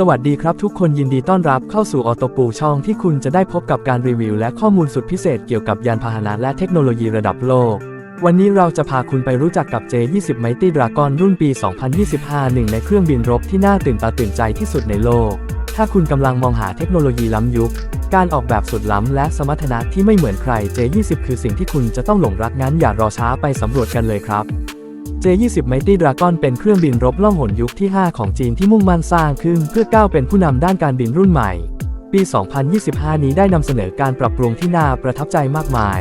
สวัสดีครับทุกคนยินดีต้อนรับเข้าสู่ออโตปูช่องที่คุณจะได้พบกับการรีวิว และข้อมูลสุดพิเศษเกี่ยวกับยานพาหนะและเทคโนโลยีระดับโลก วันนี้เราจะพาคุณไปรู้จักกับ J20 Mighty Dragon รุ่นปี 2025 หนึ่งในเครื่องบินรบที่น่าตื่นตาตื่นใจที่สุดในโลก ถ้าคุณกำลังมองหาเทคโนโลยีล้ำยุค การออกแบบสุดล้ำและสมรรถนะที่ไม่เหมือนใคร J20 คือสิ่งที่คุณจะต้องหลงรักงั้นอย่ารอช้าไปสำรวจกันเลยครับ J20 Mighty Dragon เป็นเครื่องบินรบล่องหนยุคที่ 5 ของจีนที่มุ่งมั่นสร้างขึ้นเพื่อก้าวเป็นผู้นำด้านการบินรุ่นใหม่ ปี 2025 นี้ได้นำเสนอการปรับปรุงที่น่าประทับใจมากมาย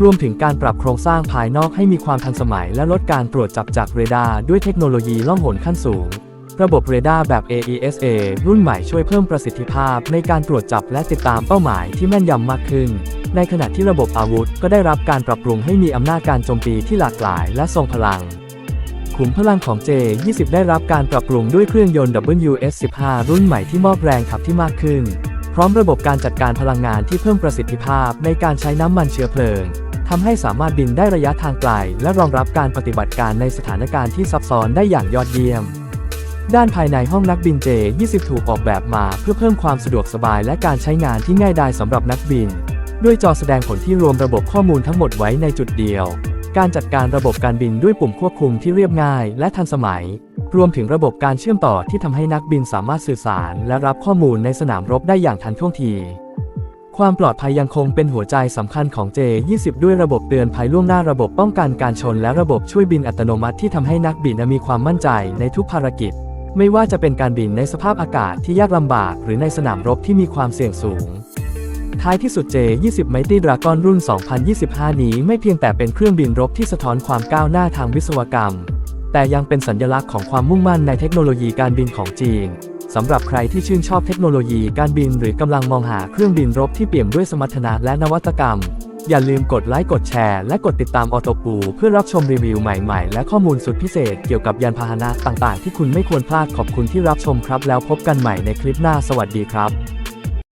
รวมถึงการปรับโครงสร้างภายนอกให้มีความทันสมัยและลดการตรวจจับจากเรดาร์ด้วยเทคโนโลยีล่องหนขั้นสูง ระบบเรดาร์แบบ AESA รุ่นใหม่ช่วยเพิ่มประสิทธิภาพในการตรวจจับและติดตามเป้าหมายที่แม่นยำมากขึ้นในขณะที่ระบบอาวุธก็ได้รับการปรับปรุงให้มีอำนาจการโจมตีที่หลากหลายและทรงพลัง ขุมพลังของ J20 ได้รับการปรับปรุงด้วยเครื่องยนต์ WS15 รุ่นใหม่ที่มอบแรงขับที่มากขึ้น พร้อมระบบการจัดการพลังงานที่เพิ่มประสิทธิภาพในการใช้น้ำมันเชื้อเพลิงทำให้สามารถบินได้ระยะทางไกล และรองรับการปฏิบัติการในสถานการณ์ที่ซับซ้อนได้อย่างยอดเยี่ยม ด้านภายในห้องนักบิน J20 ถูกออกแบบมาเพื่อเพิ่มความสะดวกสบายและการใช้งานที่ง่ายดายสำหรับนักบิน ด้วยจอแสดงผลที่รวมระบบข้อมูลทั้งหมดไว้ในจุดเดียว การจัดการระบบการบินด้วยปุ่มควบคุมที่เรียบง่ายและทันสมัย รวมถึงระบบการเชื่อมต่อที่ทำให้นักบินสามารถสื่อสาร และรับข้อมูลในสนามรบได้อย่างทันท่วงที ความปลอดภัยยังคงเป็นหัวใจสำคัญของ J20 ด้วยระบบเตือนภัยล่วงหน้าระบบป้องกันการชน และระบบช่วยบินอัตโนมัติที่ทำให้นักบินมีความมั่นใจในทุกภารกิจ ไม่ว่าจะเป็นการบินในสภาพอากาศที่ยากลำบาก หรือในสนามรบที่มีความเสี่ยงสูง ท้ายที่สุด J20 Mighty Dragon รุ่น 2025 นี้ไม่เพียงแต่เป็นเครื่องบินรบที่สะท้อนความก้าวหน้าทางวิศวกรรม แต่ยังเป็นสัญลักษณ์ของความมุ่งมั่นในเทคโนโลยีการบินของจีนสำหรับใครที่ชื่นชอบเทคโนโลยีการบินหรือกำลังมองหาเครื่องบินรบที่เปี่ยมด้วยสมรรถนะและนวัตกรรม อย่าลืมกดไลค์กดแชร์และกดติดตามออโตปูเพื่อรับชมรีวิวใหม่ๆ และข้อมูลสุดพิเศษเกี่ยวกับยานพาหนะต่างๆ ที่คุณไม่ควรพลาดขอบคุณที่รับชมครับ แล้วพบกันใหม่ในคลิปหน้าสวัสดีครับ